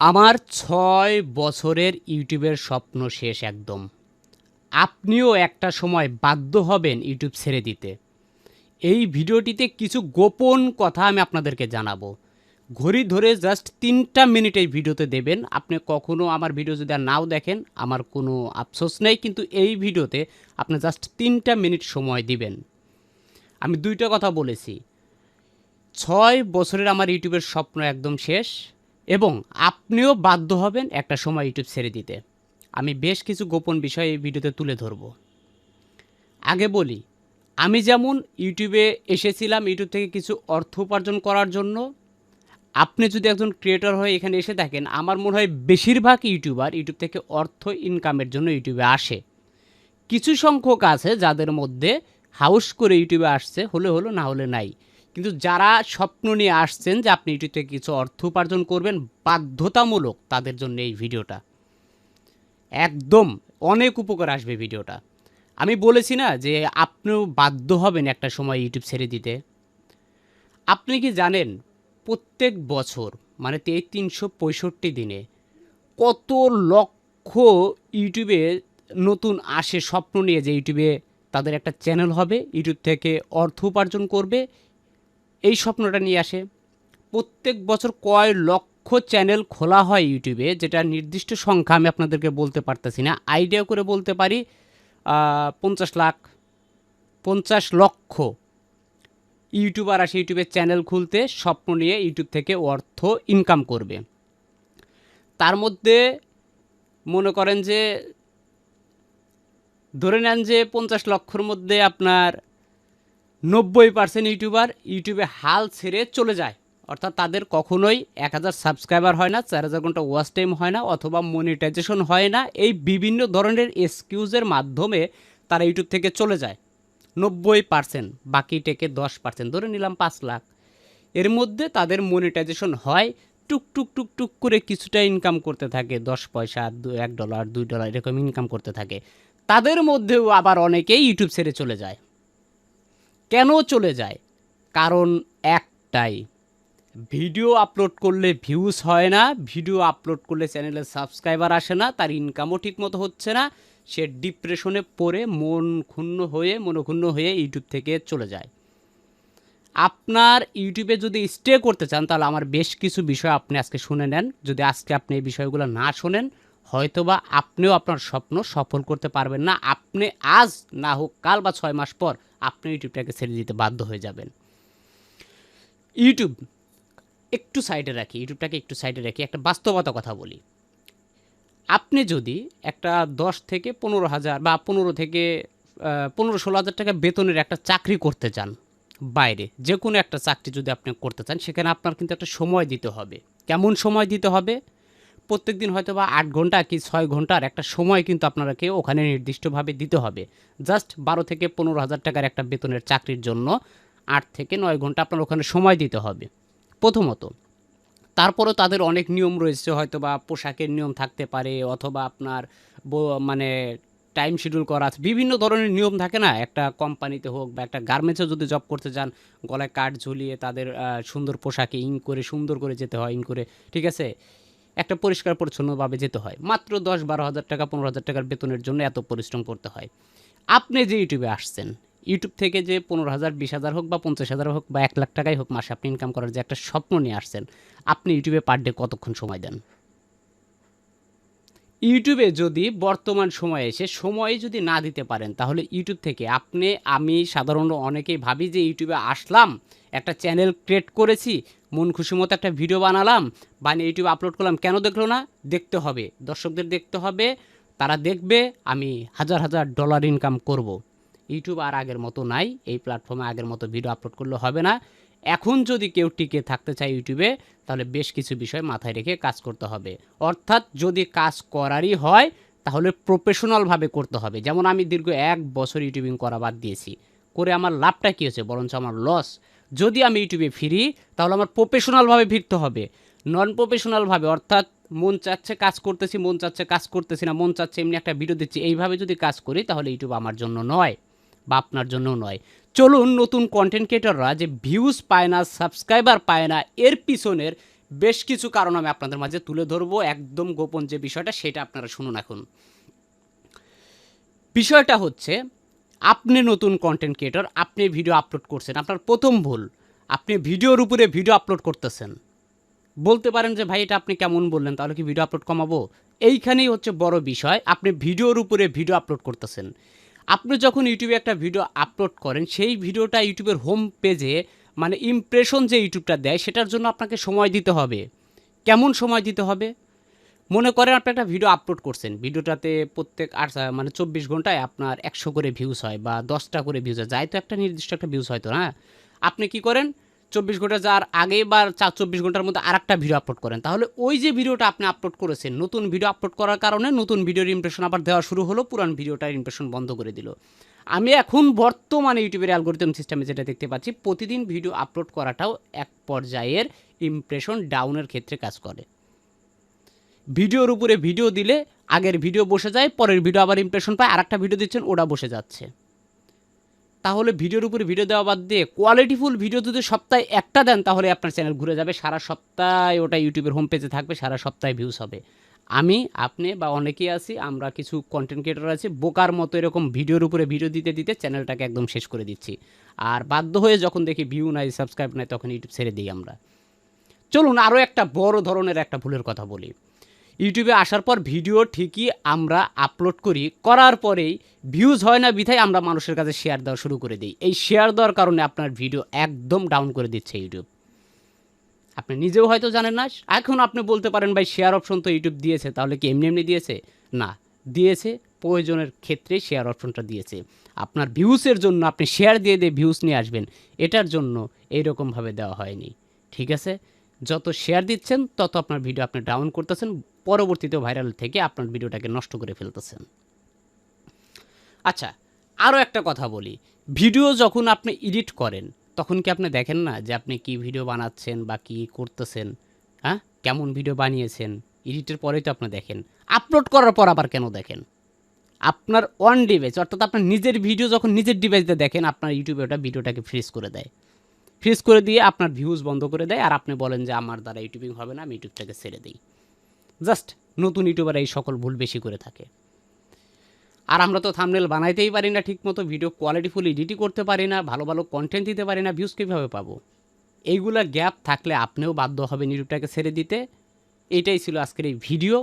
আমার ছয় বছরের ইউটিউবের স্বপ্ন শেষ একদম। আপনিও একটা সময় বাধ্য হবেন ইউটিউব ছেড়ে দিতে। এই ভিডিওটিতে কিছু গোপন কথা আমি আপনাদেরকে জানাব। ঘড়ি ধরে জাস্ট তিনটা মিনিট এই ভিডিওতে দেবেন। আপনি কখনো আমার ভিডিও যদি আর নাও দেখেন, আমার কোনো আফসোস নেই, কিন্তু এই ভিডিওতে আপনি জাস্ট তিনটা মিনিট সময় দিবেন। আমি দুইটা কথা বলেছি। ছয় বছরের আমার ইউটিউবের স্বপ্ন একদম শেষ। এবং আপনিও বাধ্য হবেন একটা সময় ইউটিউব ছেড়ে দিতে। আমি বেশ কিছু গোপন বিষয় এই ভিডিওতে তুলে ধরব। আগে বলি, আমি যেমন ইউটিউবে এসেছিলাম ইউটিউব থেকে কিছু অর্থ উপার্জন করার জন্য, আপনি যদি একজন ক্রিয়েটর হয়ে এখানে এসে থাকেন, আমার মনে হয় বেশিরভাগ ইউটিউবার ইউটিউব থেকে অর্থ ইনকামের জন্য ইউটিউবে আসে। কিছু সংখ্যক আছে যাদের মধ্যে হাউস করে ইউটিউবে আসছে, হলে হলো না হলে নাই। কিন্তু যারা স্বপ্ন নিয়ে আসছেন যে আপনি থেকে কিছু অর্থ উপার্জন করবেন, বাধ্যতামূলক তাদের জন্য এই ভিডিওটা। একদম অনেক উপকার আসবে ভিডিওটা। আমি বলেছি না যে আপনিও বাধ্য হবেন একটা সময় ইউটিউব ছেড়ে দিতে। আপনি কি জানেন প্রত্যেক বছর মানে এই তিনশো পঁয়ষট্টি দিনে কত লক্ষ ইউটিউবে নতুন আসে স্বপ্ন নিয়ে যে ইউটিউবে তাদের একটা চ্যানেল হবে, ইউটিউব থেকে অর্থ উপার্জন করবে এই স্বপ্নটা নিয়ে আসে। প্রত্যেক বছর কয় লক্ষ চ্যানেল খোলা হয় ইউটিউবে, যেটা নির্দিষ্ট সংখ্যা আমি আপনাদেরকে বলতে পারতেছি না। আইডিয়া করে বলতে পারি পঞ্চাশ লাখ, পঞ্চাশ লক্ষ ইউটিউবার আসে ইউটিউবের চ্যানেল খুলতে, স্বপ্ন নিয়ে ইউটিউব থেকে অর্থ ইনকাম করবে। তার মধ্যে মনে করেন যে, ধরে নেন যে পঞ্চাশ লক্ষর মধ্যে আপনার নব্বই পার্সেন্ট ইউটিউবার ইউটিউবে হাল ছেড়ে চলে যায়। অর্থাৎ তাদের কখনোই এক হাজার সাবস্ক্রাইবার হয় না, চার হাজার ঘণ্টা ওয়াচ টাইম হয় না অথবা মনিটাইজেশন হয় না। এই বিভিন্ন ধরনের এক্সকিউজের মাধ্যমে তারা ইউটিউব থেকে চলে যায়। নব্বই পার্সেন্ট বাকি টেকে দশ পার্সেন্ট ধরে নিলাম পাঁচ লাখ। এর মধ্যে তাদের মনিটাইজেশন হয়, টুক টুক টুক টুক করে কিছুটা ইনকাম করতে থাকে। দশ পয়সা, দু এক ডলার দুই ডলার এরকম ইনকাম করতে থাকে। তাদের মধ্যেও আবার অনেকেই ইউটিউব ছেড়ে চলে যায়। কেন চলে যায়? কারণ একটাই, ভিডিও আপলোড করলে ভিউজ হয় না, ভিডিও আপলোড করলে চ্যানেলে সাবস্ক্রাইবার আসে না, তার ইনকামও ঠিকমতো হচ্ছে না, সে ডিপ্রেশনে পড়ে মন ক্ষুণ্ণ হয়ে, মনক্ষুণ্ণ হয়ে ইউটিউব থেকে চলে যায়। আপনার ইউটিউবে যদি স্টে করতে চান, তাহলে আমার বেশ কিছু বিষয় আপনি আজকে শুনে নেন। যদি আজকে আপনি এই বিষয়গুলো না শোনেন, হয়তোবা আপনিও আপনার স্বপ্ন সফল করতে পারবেন না। আপনি আজ না হোক কাল বা ছয় মাস পর আপনি ইউটিউবটাকে ছেড়ে দিতে বাধ্য হয়ে যাবেন। ইউটিউব একটু সাইডে রাখি, ইউটিউবটাকে একটু সাইডে রাখি, একটা বাস্তবতা কথা বলি। আপনি যদি একটা দশ থেকে পনেরো হাজার বা পনেরো থেকে পনেরো ষোলো হাজার টাকা বেতনের একটা চাকরি করতে চান বাইরে যে কোনো একটা চাকরি যদি আপনি করতে চান, সেখানে আপনার কিন্তু একটা সময় দিতে হবে। কেমন সময় দিতে হবে? প্রত্যেক দিন হয়তো বা আট ঘণ্টা কি ছয় ঘণ্টার একটা সময় কিন্তু আপনাকে ওখানে নির্দিষ্টভাবে দিতে হবে। জাস্ট বারো থেকে পনেরো হাজার টাকার একটা বেতনের চাকরির জন্য আট থেকে নয় ঘণ্টা আপনার ওখানে সময় দিতে হবে। প্রথমত, তারপরেও তাদের অনেক নিয়ম রয়েছে হয়তো বা পোশাকের নিয়ম থাকতে পারে অথবা আপনার মানে টাইম শিডিউল করা আছে। বিভিন্ন ধরনের নিয়ম থাকে না? একটা কোম্পানিতে হোক বা একটা গার্মেন্টসে যদি জব করতে যান, গলায় কাঠ ঝুলিয়ে তাদের সুন্দর পোশাকে ইং করে, সুন্দর করে যেতে হয় ইং করে, ঠিক আছে? একটা পরিষ্কার পরিচ্ছন্নভাবে যেতে হয়। মাত্র দশ বারো হাজার টাকা, পনেরো হাজার টাকার বেতনের জন্য এত পরিশ্রম করতে হয়। আপনি যে ইউটিউবে আসছেন ইউটিউব থেকে যে পনেরো হাজার, বিশ হাজার হোক বা পঞ্চাশ হাজার হোক বা এক লাখ টাকাই হোক মাসে আপনি ইনকাম করার যে একটা স্বপ্ন নিয়ে আসছেন, আপনি ইউটিউবে পার ডে কতক্ষণ সময় দেন? ইউটিউবে যদি বর্তমান সময়ে এসে সময় যদি না দিতে পারেন, তাহলে ইউটিউব থেকে আপনি, আমি সাধারণত অনেকেই ভাবি যে ইউটিউবে আসলাম, একটা চ্যানেল ক্রিয়েট করেছি, মন খুশি মতো একটা ভিডিও বানালাম, বানিয়ে ইউটিউবে আপলোড করলাম, কেন দেখল না দেখতে হবে, দর্শকদের দেখতে হবে, তারা দেখবে, আমি হাজার হাজার ডলার ইনকাম করব। ইউটিউব আর আগের মতো নাই, এই প্ল্যাটফর্মে আগের মতো ভিডিও আপলোড করলে হবে না এখন যদি কেউ টিকে থাকতে চায় ইউটিউবে, তাহলে বেশ কিছু বিষয় মাথায় রেখে কাজ করতে হবে। অর্থাৎ যদি কাজ করারই হয়, তাহলে প্রফেশনালভাবে করতে হবে। যেমন আমি দীর্ঘ এক বছর ইউটিউবিং করা বাদ দিয়েছি। করে আমার লাভটা কী হয়েছে? বরঞ্চ আমার লস যদি আমি ইউটিউবে ফিরি, তাহলে আমার প্রফেশনালভাবে ফিরতে হবে। নন প্রফেশনালভাবে অর্থাৎ মন চাচ্ছে কাজ করতেছি, মন চাচ্ছে কাজ করতেছি না, মন চাচ্ছে এমনি একটা ভিডিও দিচ্ছি, এইভাবে যদি কাজ করি, তাহলে ইউটিউব আমার জন্য নয়। বা আপনার জন্য নয়। চলুন নতুন কন্টেন্ট ক্রিয়েটররা যে ভিউজ পায় না সাবস্ক্রাইবার পায় না, এর পিছনের বেশ কিছু কারণ আমি আপনাদের মাঝে তুলে ধরবো একদম গোপন যে বিষয়টা সেটা আপনারা শুনুন এখন। বিষয়টা হচ্ছে, আপনি নতুন কন্টেন্ট ক্রিয়েটর আপনি ভিডিও আপলোড করছেন, আপনার প্রথম ভুল, আপনি ভিডিওর উপরে ভিডিও আপলোড করতেছেন। বলতে পারেন যে, ভাই, এটা আপনি কেমন বললেন? তাহলে কি ভিডিও আপলোড কমাবো? এইখানেই হচ্ছে বড় বিষয়, আপনি ভিডিওর উপরে ভিডিও আপলোড করতেছেন। আপনি যখন ইউটিউবে একটা ভিডিও আপলোড করেন, সেই ভিডিওটা ইউটিউবের হোম পেজে মানে ইমপ্রেশন যে ইউটিউবটা দেয়, সেটার জন্য আপনাকে সময় দিতে হবে। কেমন সময় দিতে হবে? মনে করেন আপনি একটা ভিডিও আপলোড করছেন ভিডিওটাতে প্রত্যেক আট মানে চব্বিশ ঘন্টায় আপনার একশো করে ভিউজ হয় বা দশটা করে ভিউজ হয়, যাই তো একটা নির্দিষ্ট একটা ভিউজ হয়তো না আপনি কি করেন? চব্বিশ ঘণ্টা যার আগে বা চার চব্বিশ ঘণ্টার মধ্যে আর একটা ভিডিও আপলোড করেন। তাহলে ওই যে ভিডিওটা আপনি আপলোড করেছেন, নতুন ভিডিও আপলোড করার কারণে নতুন ভিডিওর ইমপ্রেশন আবার দেওয়া শুরু হলো, পুরান ভিডিওটার ইমপ্রেশন বন্ধ করে দিল। আমি এখন বর্তমানে ইউটিউবের অ্যালগোরিদম সিস্টেমে যেটা দেখতে পাচ্ছি, প্রতিদিন ভিডিও আপলোড করাটাও এক পর্যায়ের ইমপ্রেশন ডাউনের ক্ষেত্রে কাজ করে। ভিডিওর উপরে ভিডিও দিলে আগের ভিডিও বসে যায়, পরের ভিডিও আবার ইমপ্রেশন পায় আর একটা ভিডিও দিচ্ছেন, ওটা বসে যাচ্ছে। তাহলে ভিডিওর উপরে ভিডিও দেওয়া বাদ দিয়ে কোয়ালিটিফুল ভিডিও যদি সপ্তাহে একটা দেন, তাহলে আপনার চ্যানেল ঘুরে যাবে। সারা সপ্তাহে ওটা ইউটিউবের হোম পেজে থাকবে, সারা সপ্তাহে ভিউজ হবে। আমি, আপনি বা অনেকেই আছি, আমরা কিছু কন্টেন্ট ক্রিয়েটর আছি, বোকার মতো এরকম ভিডিওর উপরে ভিডিও দিতে দিতে চ্যানেলটাকে একদম শেষ করে দিচ্ছি। আর বাধ্য হয়ে যখন দেখি ভিউ নাই সাবস্ক্রাইব নাই, তখন ইউটিউব ছেড়ে দিই আমরা। চলুন আরও একটা বড় ধরনের একটা ভুলের কথা বলি। ইউটিউবে আসার পর ভিডিও ঠিকই আমরা আপলোড করি, করার পরেই ভিউজ হয় না বিধায় আমরা মানুষের কাছে শেয়ার দেওয়া শুরু করে দিই। এই শেয়ার দেওয়ার কারণে আপনার ভিডিও একদম ডাউন করে দিচ্ছে ইউটিউব। আপনি নিজেও হয়তো জানেন না, এখন আপনি বলতে পারেন, ভাই শেয়ার অপশন তো ইউটিউব দিয়েছে, তাহলে কি এমনি এমনি দিয়েছে? না, দিয়েছে, প্রয়োজনের ক্ষেত্রে শেয়ার অপশনটা দিয়েছে। আপনার ভিউসের জন্য আপনি শেয়ার দিয়ে দিয়ে ভিউস নিয়ে আসবেন, এটার জন্য এইরকমভাবে দেওয়া হয়নি, ঠিক আছে? যত শেয়ার দিচ্ছেন, তত আপনার ভিডিও আপনি ডাউন করতেছেন পরবর্তীতে ভাইরাল থেকে আপনার ভিডিওটাকে নষ্ট করে ফেলতেছেন। আচ্ছা আরও একটা কথা বলি। ভিডিও যখন আপনি এডিট করেন, তখন কি আপনি দেখেন না যে আপনি কি ভিডিও বানাচ্ছেন বা কি করতেছেন? হ্যাঁ? কেমন ভিডিও বানিয়েছেন? এডিটের পরেই তো আপনি দেখেন। আপলোড করার পর আবার কেন দেখেন? আপনার অন ডিভাইস অর্থাৎ আপনার নিজের ভিডিও যখন নিজের ডিভাইসে দেখেন, আপনার ইউটিউবে ওটা ভিডিওটাকে ফ্রিজ করে দেয়। ফ্রিজ করে দিয়ে আপনার ভিউজ বন্ধ করে দেয়, আর আপনি বলেন যে আমার দ্বারা ইউটিউবিং হবে না, আমি ইউটিউবটাকে ছেড়ে দিই। জাস্ট নতুন ইউটিউবার এই সকল ভুল বেশি করে থাকে। আর আমরা তো থামনেল বানাইতেই পারি না, ঠিকমতো ভিডিও কোয়ালিটিফুল এডিটই করতে পারি না, ভালো ভালো কন্টেন্ট দিতে পারি না ভিউজ কীভাবে পাবো? এইগুলা গ্যাপ থাকলে আপনিও বাধ্য হবে ইউটিউবটাকে ছেড়ে দিতে। এটাই ছিল আজকের এই ভিডিও